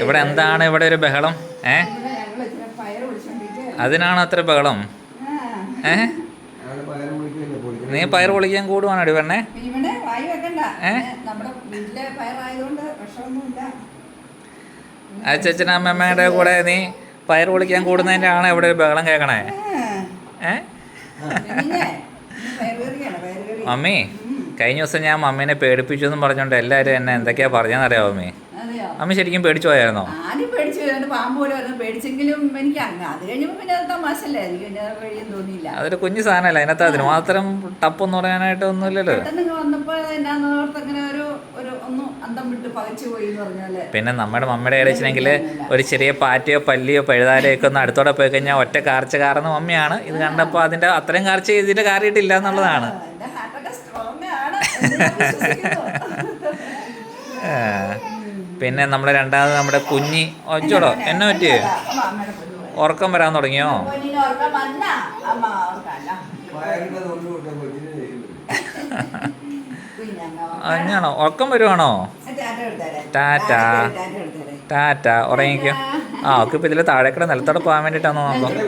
ഇവിടെ എന്താണ് ഇവിടെ ഒരു ബഹളം? ഏ. അതിനാണ് അത്ര ബഹളം. ഏ? നീ പയർ പൊളിക്കാൻ കൂടുവാണടി പെണ്ണേ. അച്ഛനും അമ്മമ്മയുടെ കൂടെ നീ പയർ പൊളിക്കാൻ കൂടുന്നതിന്റെ ആണ് ഇവിടെ ഒരു ബഹളം കേൾക്കണേ. ഏ? മമ്മി കഴിഞ്ഞ ദിവസം ഞാൻ മമ്മീനെ പേടിപ്പിച്ചു എന്നും പറഞ്ഞുകൊണ്ട് എല്ലാവരും എന്നെ എന്തൊക്കെയാ പറഞ്ഞെന്നറിയാമോ മമ്മി അതെയോ മമ്മി ശരിക്കും പേടിച്ചു പോയായിരുന്നോ? ആദ്യം പേടിച്ചു അതിന് പാമ്പ് പോലെ വന്നു പേടിച്ചെങ്കിലും എനിക്ക് അങ്ങ് അത് കഴിഞ്ഞപ്പോൾ പിന്നെ അത് തമാശല്ലേ എനിക്ക് പിന്നെ അത് തോന്നിയില്ല. അതൊരു കുഞ്ഞു സാധനമല്ല അതിനകത്ത് അതിന് മാത്രം ടപ്പൊന്നും പറയാനായിട്ട് ഒന്നുമില്ലല്ലോ. പെട്ടെന്ന് വന്നപ്പോൾ എന്നാന്ന് ഓർത്ത് അങ്ങനെ ഒരു ഒരു ഒന്ന് അന്തം വിട്ട് പകച്ചു പോയി എന്ന് പറഞ്ഞാൽ പിന്നെ നമ്മുടെ മമ്മയുടെ ഇടച്ചിനെങ്കിൽ ഒരു ചെറിയ പാറ്റയോ പല്ലിയോ പഴുതാരയോ ഒക്കെ ഒന്ന് അടുത്തോടെ പോയി കഴിഞ്ഞാൽ ഒറ്റ കാർച്ച കാർന്ന മമ്മിയാണ്. ഇത് കണ്ടപ്പോൾ അതിന്റെ അത്രയും കാർച്ച ഇതിന്റെ കാറിയിട്ടില്ല എന്നുള്ളതാണ്. എന്റെ ഹാർട്ടൊക്കെ സ്ട്രോങ് ആണ് എന്ന് ഞാൻ വിശ്വസിക്കുന്നു. ആ. പിന്നെ നമ്മുടെ രണ്ടാമത് നമ്മുടെ കുഞ്ഞി ഒച്ചോടോ എന്നെ പറ്റിയേ. ഉറക്കം വരാൻ തുടങ്ങിയോ ഉറക്കം അങ്ങനെയാണോ ഉറക്കം വരുവാണോ ടാറ്റ. ടാറ്റ. ഉറങ്ങിക്കോ ആ ഒക്കെ ഇപ്പം ഇതിൽ താഴേക്കട നിലത്തോടെ പോകാൻ വേണ്ടിയിട്ടാണോ നോക്കാം ഇതിലെ.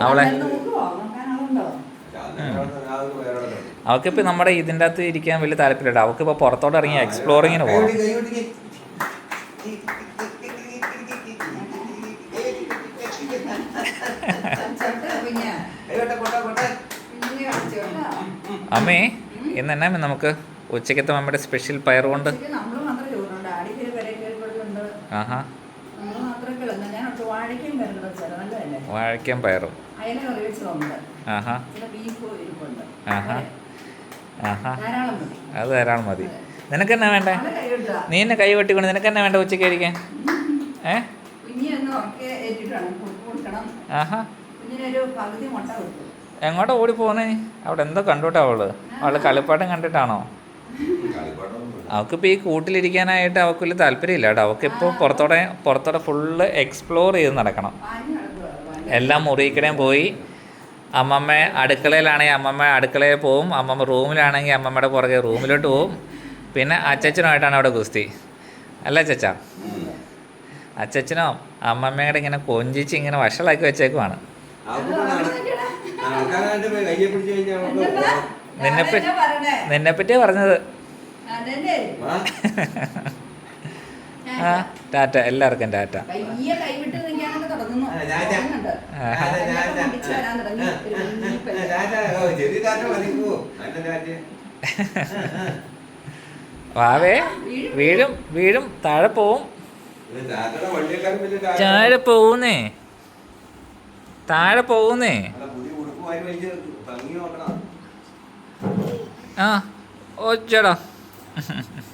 അവളെ- അമ്മ ഇപ്പൊ നമ്മുടെ ഇതിന്റെ അകത്ത് ഇരിക്കാൻ വലിയ താല്പര്യമില്ല ഇപ്പൊ പുറത്തോട്ട് ഇറങ്ങി എക്സ്പ്ലോറിങ്ങിന് പോകാം. അമ്മേ ഇന്ന് എന്നാ നമുക്ക് ഉച്ചക്കത്തെ നമ്മുടെ സ്പെഷ്യൽ പയർ കൊണ്ട് ഉച്ചയ്ക്ക് നമ്മൾ മാത്രമേ ചോറുണ്ട് ആടിക്കൊരു കരയൊക്കെയുണ്ട് ആഹാ നമ്മൾ മാത്രമേ കിളന്ന് ഞാൻ ഒട്ട് വാഴയ്ക്കും കറി വെച്ചാലോ നല്ലതല്ലേ വാഴയ്ക്കും പയറും ആഹാ. ആഹാ. ആഹാ. ധാരാളം മതി. അത് ധാരാളം മതി. നിനക്കെന്നാ വേണ്ടേ? നമ്മളെ കൈ കിട്ടുക. നീ എന്നെ കൈ വെട്ടിക്കൊണ്ട് നിനക്ക് എന്നാ വേണ്ട ഉച്ചയ്ക്ക് കഴിക്കാൻ? ഏ? ആഹാ. എങ്ങോട്ടാ ഓടി പോന്നേ അവിടെ എന്തോ കണ്ടോട്ടാ അവൾ. അവൾ കളിപ്പാട്ടം കണ്ടിട്ടാണോ? അവക്കിപ്പോ അവൾക്കിപ്പോൾ ഈ കൂട്ടിലിരിക്കാനായിട്ട് അവൾക്ക് വലിയ താല്പര്യമില്ല കേട്ടോ. അവൾക്കിപ്പോൾ പുറത്തോടെ പുറത്തോടെ ഫുള്ള് എക്സ്പ്ലോർ ചെയ്ത് നടക്കണം. എല്ലാ മുറിക്കടയും പോയി. അമ്മമ്മ അടുക്കളയിലാണെങ്കിൽ അമ്മമ്മ അടുക്കളയിൽ പോവും. അമ്മമ്മ റൂമിലാണെങ്കിൽ അമ്മമ്മയുടെ പുറകെ റൂമിലോട്ട് പോവും. പിന്നെ അച്ചച്ചനുമായിട്ടാണ് അവിടെ ഗുസ്തി. അല്ല ചച്ച അച്ചച്ചനോ അമ്മമ്മയുടെ ഇങ്ങനെ കൊഞ്ചിച്ച് ഇങ്ങനെ വഷളാക്കി വെച്ചേക്കുവാണ്. നിന്നെപ്പറ്റി? നിന്നെപ്പറ്റിയാ പറഞ്ഞത്. അതന്നെ. ആ ടാറ്റ എല്ലാവർക്കും ടാറ്റ. വാവേ വീഴും. വീഴും താഴെ പോവും. താഴെ പോവുന്നേ. താഴെ പോവുന്നേ. ആ ഓ ഉടുപ്പ്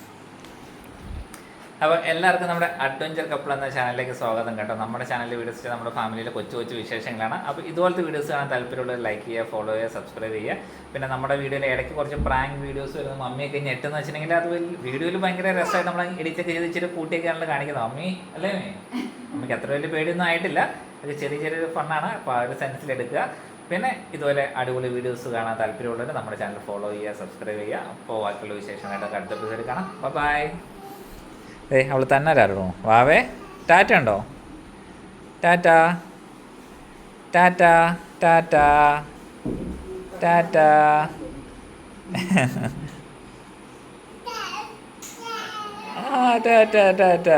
അപ്പോൾ എല്ലാവർക്കും നമ്മുടെ അഡ്വഞ്ചർ കപ്പിൾ എന്ന ചാനലിലേക്ക് സ്വാഗതം കേട്ടോ. നമ്മുടെ ചാനലിൽ വീഡിയോസ് നമ്മുടെ ഫാമിലിയിലെ കൊച്ചു കൊച്ചു വിശേഷങ്ങളാണ്. അപ്പോൾ ഇതുപോലത്തെ വീഡിയോസ് കാണാൻ താല്പര്യമുള്ളവർ ലൈക്ക് ചെയ്യുക ഫോളോ ചെയ്യുക സബ്സ്ക്രൈബ് ചെയ്യുക. പിന്നെ നമ്മുടെ വീഡിയോയിൽ ഇടയ്ക്ക് കുറച്ച് പ്രാങ്ക് വീഡിയോസ് വരുന്ന. മമ്മിയൊക്കെ ഞെട്ടെന്ന് വെച്ചിട്ടുണ്ടെങ്കിൽ അത് വീഡിയോയിൽ ഭയങ്കര രസമായിട്ട് നമ്മൾ എഡിറ്റൊക്കെ ചെയ്ത് ഇച്ചിരി കൂട്ടിയൊക്കെയാണല്ലോ കാണിക്കുന്നത്. മമ്മി അല്ലേ? മമ്മിക്ക് അത്ര വലിയ പേടിയൊന്നും ആയിട്ടില്ല. അത് ചെറിയ ചെറിയൊരു ഫണ്ണാണ് അപ്പോൾ ആ ഒരു സെൻസിൽ എടുക്കുക. പിന്നെ ഇതുപോലെ അടിപൊളി വീഡിയോസ് കാണാൻ താല്പര്യമുള്ളവർ നമ്മുടെ ചാനൽ ഫോളോ ചെയ്യുക സബ്സ്ക്രൈബ് ചെയ്യുക. അപ്പോൾ ബാക്കിയുള്ള വിശേഷമായിട്ടൊക്കെ അടുത്ത എപ്പിസോഡ് കാണാം. ബൈ ഏയ് അവൾ തന്നെ വാവേ ടാറ്റ ഉണ്ടോ? ടാറ്റ. ടാറ്റ ടാറ്റ. ടാറ്റ. ആ ടാറ്റ ടാറ്റ.